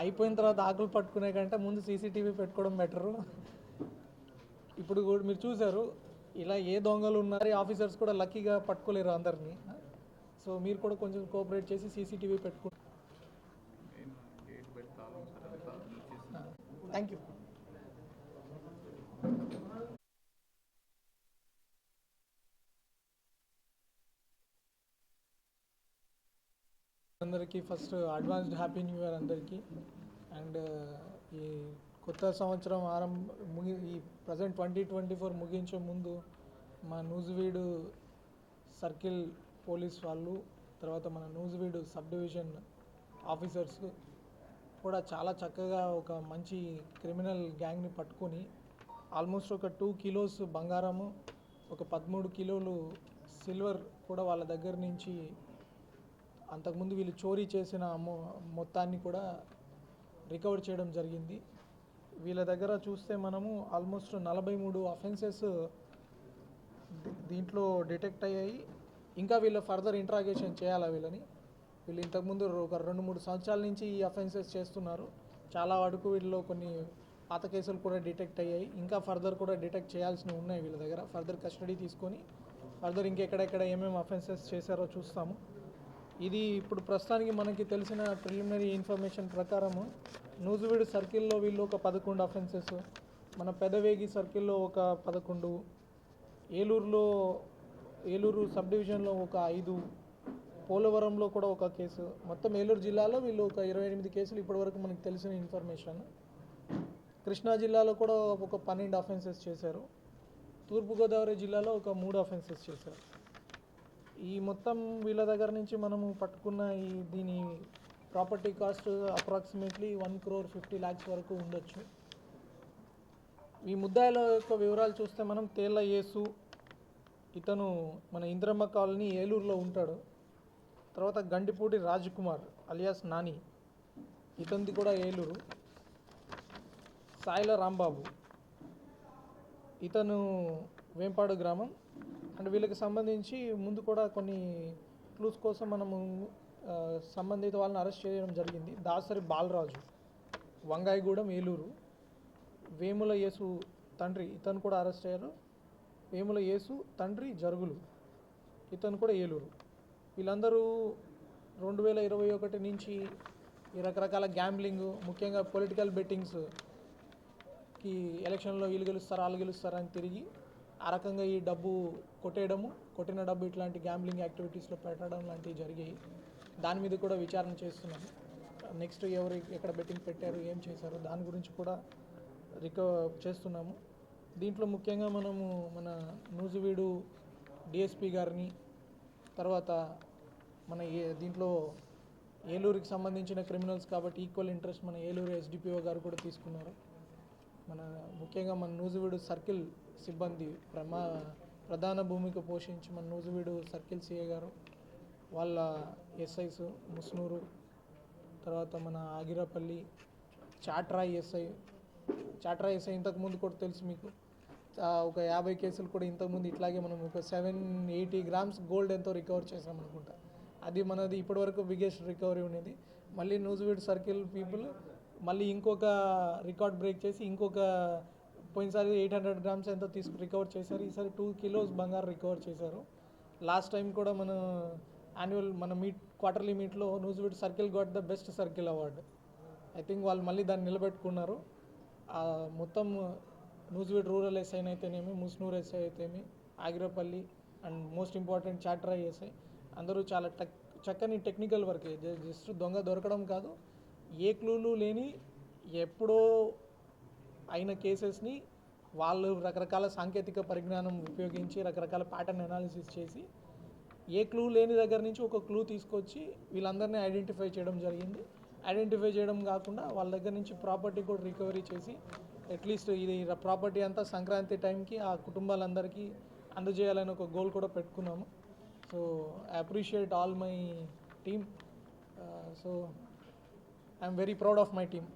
అయిపోయిన తర్వాత ఆకులు పట్టుకునే కంటే ముందు సీసీటీవీ పెట్టుకోవడం బెటరు. ఇప్పుడు కూడా మీరు చూసారు ఇలా ఏ దొంగలు ఉన్నారు ఆఫీసర్స్ కూడా లక్కీగా పట్టుకోలేరు అందరినీ. సో మీరు కూడా కొంచెం కోఆపరేట్ చేసి సీసీటీవీ పెట్టుకో థ్యాంక్ యూ అందరికీ first advanced happy new year అందరికీ. అండ్ ఈ కొత్త సంవత్సరం ఆరంభ ముగి ఈ ప్రజెంట్ ట్వంటీ ట్వంటీ ఫోర్ ముగించే ముందు మా నూజివీడు సర్కిల్ పోలీస్ వాళ్ళు తర్వాత మన నూజివీడు సబ్ డివిజన్ ఆఫీసర్స్ కూడా చాలా చక్కగా ఒక మంచి క్రిమినల్ గ్యాంగ్ని పట్టుకొని ఆల్మోస్ట్ ఒక టూ కిలోస్ బంగారము ఒక పదమూడు కిలోలు సిల్వర్ కూడా వాళ్ళ దగ్గర నుంచి అంతకుముందు వీళ్ళు చోరీ చేసిన మొ మొత్తాన్ని కూడా రికవర్ చేయడం జరిగింది. వీళ్ళ దగ్గర చూస్తే మనము ఆల్మోస్ట్ నలభై మూడు అఫెన్సెస్ దీంట్లో డిటెక్ట్ అయ్యాయి. ఇంకా వీళ్ళు ఫర్దర్ ఇంట్రాగేషన్ చేయాలా వీళ్ళని? వీళ్ళు ఇంతకుముందు ఒక రెండు మూడు సంవత్సరాల నుంచి ఈ అఫెన్సెస్ చేస్తున్నారు. చాలా వరకు వీళ్ళలో కొన్ని పాత కేసులు కూడా డిటెక్ట్ అయ్యాయి. ఇంకా ఫర్దర్ కూడా డిటెక్ట్ చేయాల్సినవి ఉన్నాయి వీళ్ళ దగ్గర. ఫర్దర్ కస్టడీ తీసుకొని ఫర్దర్ ఇంకెక్కడెక్కడ ఏమేమి అఫెన్సెస్ చేశారో చూస్తాము. ఇది ఇప్పుడు ప్రస్తుతానికి మనకి తెలిసిన ప్రిలిమినరీ ఇన్ఫర్మేషన్ ప్రకారము నూజువీడు సర్కిల్లో వీళ్ళు ఒక పదకొండు అఫెన్సెస్ మన పెదవేగి సర్కిల్లో ఒక పదకొండు ఏలూరులో ఏలూరు సబ్ డివిజన్లో ఒక ఐదు పోలవరంలో కూడా ఒక కేసు. మొత్తం ఏలూరు జిల్లాలో వీళ్ళు ఒక ఇరవై ఎనిమిది కేసులు ఇప్పటివరకు మనకు తెలిసిన ఇన్ఫర్మేషన్ కృష్ణా జిల్లాలో కూడా ఒక పన్నెండు అఫెన్సెస్ చేశారు. తూర్పుగోదావరి జిల్లాలో ఒక మూడు అఫెన్సెస్ చేశారు. ఈ మొత్తం వీళ్ళ దగ్గర నుంచి మనము పట్టుకున్న ఈ దీని property cost approximately one crore fifty lakhs వరకు ఉండొచ్చు. ఈ ముద్దాయిల యొక్క వివరాలు చూస్తే మనం తేళ్ళ యేసు ఇతను మన ఇంద్రమ్మ కాలనీ ఏలూరులో ఉంటాడు. తర్వాత గండిపూడి రాజ్ కుమార్ అలియాస్ నాని ఇతనిది కూడా ఏలూరు. సాయిల రాంబాబు ఇతను వేంపాడు గ్రామం. అండ్ వీళ్ళకి సంబంధించి ముందు కూడా కొన్ని క్లూస్ కోసం మనము సంబంధిత వాళ్ళని అరెస్ట్ చేయడం జరిగింది. దాసరి బాలరాజు వంగాయగూడెం ఏలూరు. వేముల యేసు తండ్రి ఇతను కూడా అరెస్ట్ అయ్యారు. వేముల యేసు తండ్రి జరుగులు ఇతను కూడా ఏలూరు. వీళ్ళందరూ రెండు వేల ఇరవై ఒకటి నుంచి ఈ రకరకాల గ్యాంబ్లింగ్ ముఖ్యంగా పొలిటికల్ బెట్టింగ్స్కి ఎలక్షన్లో వీళ్ళు గెలుస్తారు వాళ్ళు గెలుస్తారని అని తిరిగి ఆ రకంగా ఈ డబ్బు కొట్టేయడము కొట్టిన డబ్బు ఇట్లాంటి గ్యాంబ్లింగ్ యాక్టివిటీస్లో పెట్టడం లాంటివి జరిగాయి. దాని మీద కూడా విచారణ చేస్తున్నాము నెక్స్ట్ ఎవరు ఎక్కడ బెట్టింగ్ పెట్టారు ఏం చేశారు దాని గురించి కూడా రికవర్ చేస్తున్నాము. దీంట్లో ముఖ్యంగా మనము మన నూజివీడు డిఎస్పి గారిని తర్వాత మన ఏ దీంట్లో ఏలూరుకి సంబంధించిన క్రిమినల్స్ కాబట్టి ఈక్వల్ ఇంట్రెస్ట్ మన ఏలూరు ఎస్డిపిఓ గారు కూడా తీసుకున్నారు. మన ముఖ్యంగా మన నూజివీడు సర్కిల్ సిబ్బంది ప్రమా ప్రధాన భూమిక పోషించి మన నూజివీడు సర్కిల్ సిఏ గారు వాళ్ళ ఎస్ఐస్ ముస్నూరు తర్వాత మన ఆగిరపల్లి చాట్రాయ్ ఎస్ఐ చాట్రాయ్ ఎస్ఐ ఇంతకుముందు కూడా తెలుసు మీకు. ఒక యాభై కేసులు కూడా ఇంతకుముందు ఇట్లాగే మనం ఒక సెవెన్ ఎయిటీ గ్రామ్స్ గోల్డ్ ఎంతో రికవర్ చేసాం అనుకుంటా. అది మనది ఇప్పటివరకు బిగ్గెస్ట్ రికవరీ ఉండేది. మళ్ళీ నూజివీడ్ సర్కిల్ పీపుల్ మళ్ళీ ఇంకొక రికార్డ్ బ్రేక్ చేసి ఇంకొక పోయినసారి ఎయిట్ హండ్రెడ్ గ్రామ్స్ ఎంతో తీసుకు రికవర్ చేశారు. ఈసారి టూ కిలోస్ బంగారు రికవర్ చేశారు. లాస్ట్ టైం కూడా మన యాన్యువల్ మన మీట్ క్వార్టర్లీ మీట్లో Nuzvid circle got the best circle award. I think వాళ్ళు మళ్ళీ దాన్ని నిలబెట్టుకున్నారు. మొత్తం నూజివీడ్ రూరల్ ఎస్ఐ అయితేనేమి ముస్నూర్ ఎస్ఐ అయితేమి Agiripalli and most important Chatrai SI. అందరూ చాలా టక్ చక్కని టెక్నికల్ వర్క్. జస్ట్ దొంగ దొరకడం కాదు. ఏ క్లూలు లేని ఎప్పుడో అయిన కేసెస్ని వాళ్ళు రకరకాల సాంకేతిక పరిజ్ఞానం ఉపయోగించి రకరకాల ప్యాటర్న్ అనాలిసిస్ చేసి ఏ క్లూ లేని దగ్గర నుంచి ఒక క్లూ తీసుకొచ్చి వీళ్ళందరినీ ఐడెంటిఫై చేయడం జరిగింది. ఐడెంటిఫై చేయడం కాకుండా వాళ్ళ దగ్గర నుంచి ప్రాపర్టీ కూడా రికవరీ చేసి అట్లీస్ట్ ఇది ప్రాపర్టీ అంతా సంక్రాంతి టైంకి ఆ కుటుంబాలందరికీ అందజేయాలని ఒక గోల్ కూడా పెట్టుకున్నాము. So I appreciate all my team so I'm very proud of my team.